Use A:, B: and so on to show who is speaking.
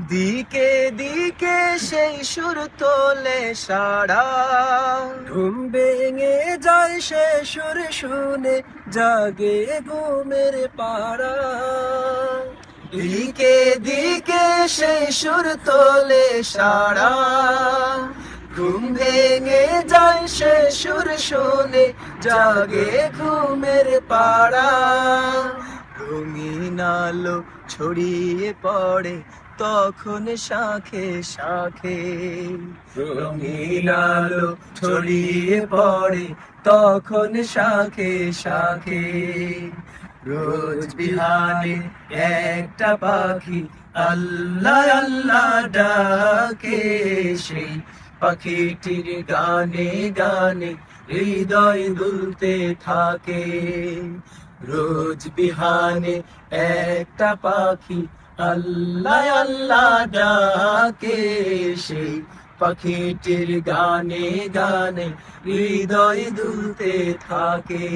A: দিকে দিকে সেই সুর তোলে সাড়া। ঘুম ভেঙে যায় সে সুর শুনে, জাগে ঘুমের পাড়া। দিকে দিকে সেই সুর তোলে সাড়া। ঘুম ভেঙে যায় সে সুর শুনে, জাগে ঘুমের পাড়া। রঙিন আলো ছড়িয়ে পড়ে তখন শাখে শাখে রঙিন আলো ছড়িয়ে পড়ে তখন শাখে শাখে। রোজ বিহানে একটা পাখি আল্লাহ আল্লাহ ডাকে সেই পাখিটির গানে গানে হৃদয় দুলতে থাকে। রোজ বিহানে একটা পাখি আল্লাহ আল্লাহ ডাকে সেই পাখিটির গানে গানে হৃদয় দুলতে থাকে।